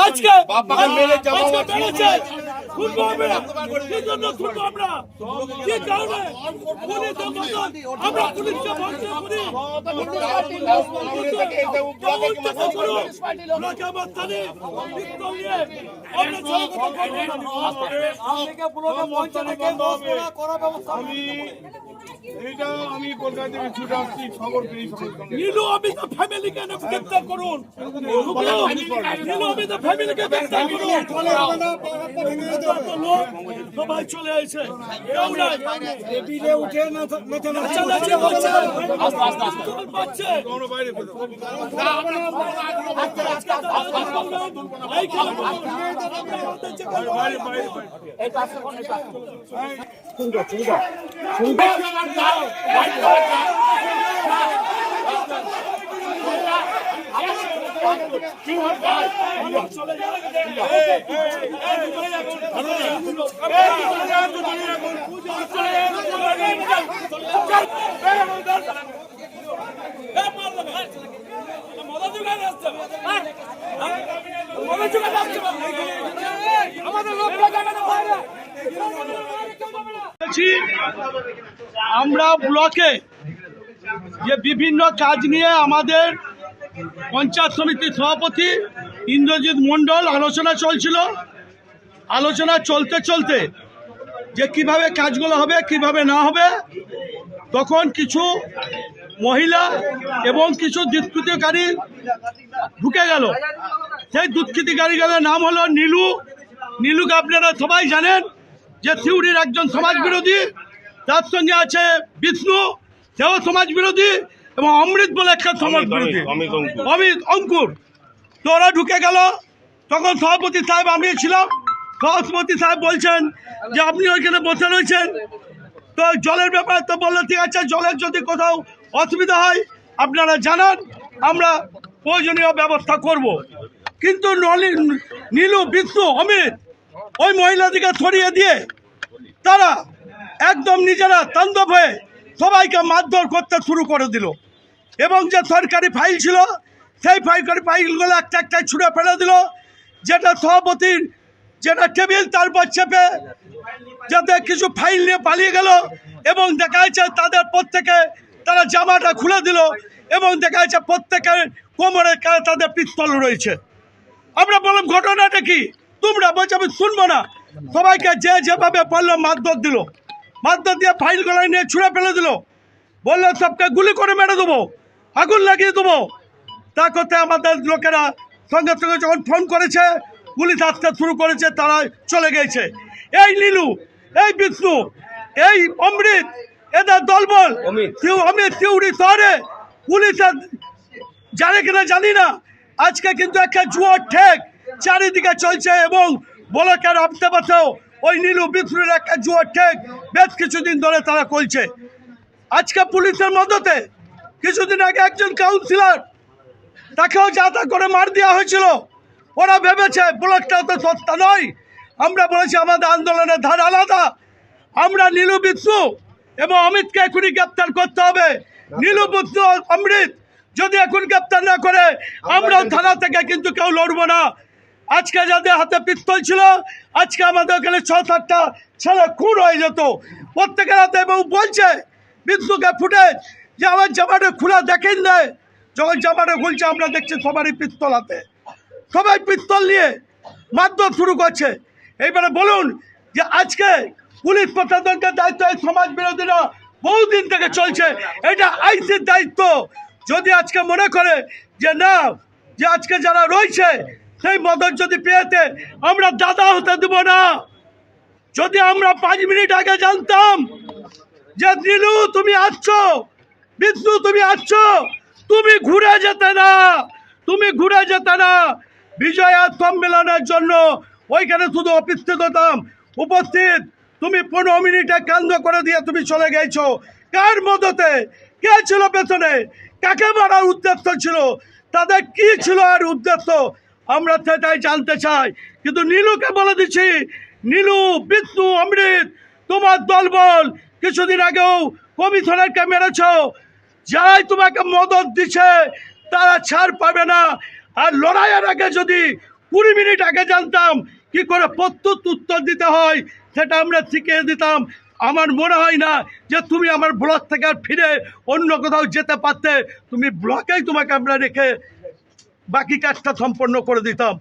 আজকে খুলবো আমরা। কি জন্য খুলবো আমরা। কারণে? আমরা পুলিশকে করি। আমি কলকাতা থেকে ছুটে আসছি খবর ফ্যামিলিকে গ্রেপ্তার করুন। ফ্যামিলিকে গ্রেপ্তার করুন। লোক সবাই চলে এসে কেউ নাই নাচানাচি করছে পিস্তল পাচ্ছে কোনো বাইরে ফেলো। এই খেলা বাইরে বাইরে বাইরে। আমরা ব্লকে যে বিভিন্ন কাজ নিয়ে আমাদের পঞ্চায়েত সমিতির সভাপতি ইন্দ্রজিৎ মণ্ডল, আলোচনা চলছিল। আলোচনা চলতে চলতে যে কীভাবে কাজগুলো হবে, কীভাবে না হবে, তখন কিছু মহিলা এবং কিছু দুষ্কৃতিকারী ঢুকে গেল। সেই দুষ্কৃতিকারীদের নাম হলো নীলু। নীলুকে আপনারা সবাই জানেন যে থিউরির একজন সমাজ বিরোধী তার সঙ্গে আছে বিষ্ণু। সেও সমাজ বিরোধী এবং অমৃত বলে একটা সমাজ বিরোধী অমিত অঙ্কুর। অমিত অঙ্কুর। তো ওরা ঢুকে গেল। তখন সভাপতি সাহেব আমি ছিলাম। সভাপতি সাহেব বলছেন যে আপনি ওইখানে বসে রয়েছেন। তো জলের ব্যাপারে তো বলল ঠিক আছে জলের যদি কোথাও অসুবিধা হয় আপনারা জানান। আমরা প্রয়োজনীয় ব্যবস্থা করব। কিন্তু নলি নীলু বিষ্ণু অমিত ওই মহিলাদিকে সরিয়ে দিয়ে তারা একদম নিজেরা তাণ্ডব হয়ে সবাইকে মারধর করতে শুরু করে দিল। এবং যে সরকারি ফাইল ছিল, সেই সরকারি ফাইলগুলো একটা একটা ছুঁড়ে ফেলে দিল। যেটা সভাপতির যেটা টেবিল, তারপর চেপে যাতে কিছু ফাইল নিয়ে পালিয়ে গেল এবং দেখা যাচ্ছে তাদের প্রত্যেকে তারা জামাটা খুলে দিল এবং দেখা যাচ্ছে প্রত্যেকের কোমরে কা- তাদের পিস্তল রয়েছে। আমরা বললাম, ঘটনাটা কি? তোমরা বলছো, আমি শুনব না। সবাইকে যে যেভাবে বলল, মারধর দিল। মারধর দিয়ে ফাইলগুলো নিয়ে ছুঁড়ে ফেলে দিল। বলল, সবকে গুলি করে মেরে দেবো। আগুন লাগিয়ে দেবো। তা করতে আমাদের লোকেরা সঙ্গে সঙ্গে যখন ফোন করেছে পুলিশ আসতে শুরু করেছে তারা চলে গেছে। এই নীলু এই বিষ্ণু এই অমৃত এদের দলবল অমিত। সিউড়ি শহরে পুলিশের জানে কিনা জানি না। আজকে কিন্তু একটা জুয়ার ঠেক চারিদিকে চলছে এবং বলকের আশেপাশেও ওই নীলু বিষ্ণুর একটা জুয়ার ঠেক বেশ কিছুদিন ধরে তারা করছে। আজকে পুলিশের মদতে কিছুদিন আগে একজন কাউন্সিলর তাকেও যাতা করে মার দেওয়া হয়েছিল। ওরা ভেবেছে ব্লকটাও তো সস্তা নয়। আমরা বলেছি আমাদের আন্দোলনের ধার আলাদা। আমরা নীলু বিষ্ণু এবং অমিতকে এখনই গ্রেপ্তার করতে হবে। নীলু বিষ্ণু অমৃত যদি এখন গ্রেপ্তার না করে আমরাও থানা থেকে কিন্তু কেউ লড়বো না। আজকে যাদের হাতে পিস্তল ছিল আজকে আমাদের ওখানে ছ সাতটা ছেলে খুন হয়ে যেত। প্রত্যেকের হাতে এবং বলছে বিষ্ণুকে ফুটে যে আমার জামাটা খোলা দেখেন না যখন জামাটা খুলছে, আমরা দেখছি সবারই পিস্তল হাতে। সবাই পিস্তল নিয়ে মারধর শুরু করছে। এইবারে বলুন যে আজকে পুলিশ প্রশাসনকে দায়িত্ব এই সমাজ বিরোধীরা বহুদিন থেকে চলছে। এটা আইসির দায়িত্ব। যদি আজকে মনে করে যে না, যে আজকে যারা রয়েছে, সেই মদত যদি পেয়েছে আমরা দাদা হতে দেব না। যদি আমরা পাঁচ মিনিট আগে জানতাম যে নীলু, তুমি আসছো বিষ্ণু তুমি আসছো? তুমি ঘুরে যেতে না। তুমি ঘুরে যেতে না। বিজয়া সম্মেলনের জন্য ওইখানে শুধু উপস্থিত হতাম উপস্থিত, তুমি পনেরো মিনিটে কেন্দ্র করে দিয়ে তুমি চলে গেছো। কার মদতে? কে ছিল পেছনে? কাকে মারার উদ্দেশ্য ছিল? তাদের কি ছিল আর উদ্দেশ্য? আমরা সেটাই জানতে চাই। কিন্তু নীলুকে বলে দিচ্ছি, নীলু বিষ্ণু অমৃত, তোমার দলবল। কিছুদিন আগেও কমিশনারকে মেরেছ। যারাই তোমাকে মদত দিচ্ছে তারা ছাড় পাবে না। আর লড়াইয়ের আগে যদি কুড়ি মিনিট আগে জানতাম কি করে প্রত্যুত উত্তর দিতে হয়, সেটা আমরা শিখিয়ে দিতাম। আমার মনে হয় না যে তুমি আমার ব্লক থেকে আর ফিরে অন্য কোথাও যেতে পারতে। তুমি ব্লকেই তোমাকে আমরা রেখে বাকি কাজটা সম্পন্ন করে দিতাম।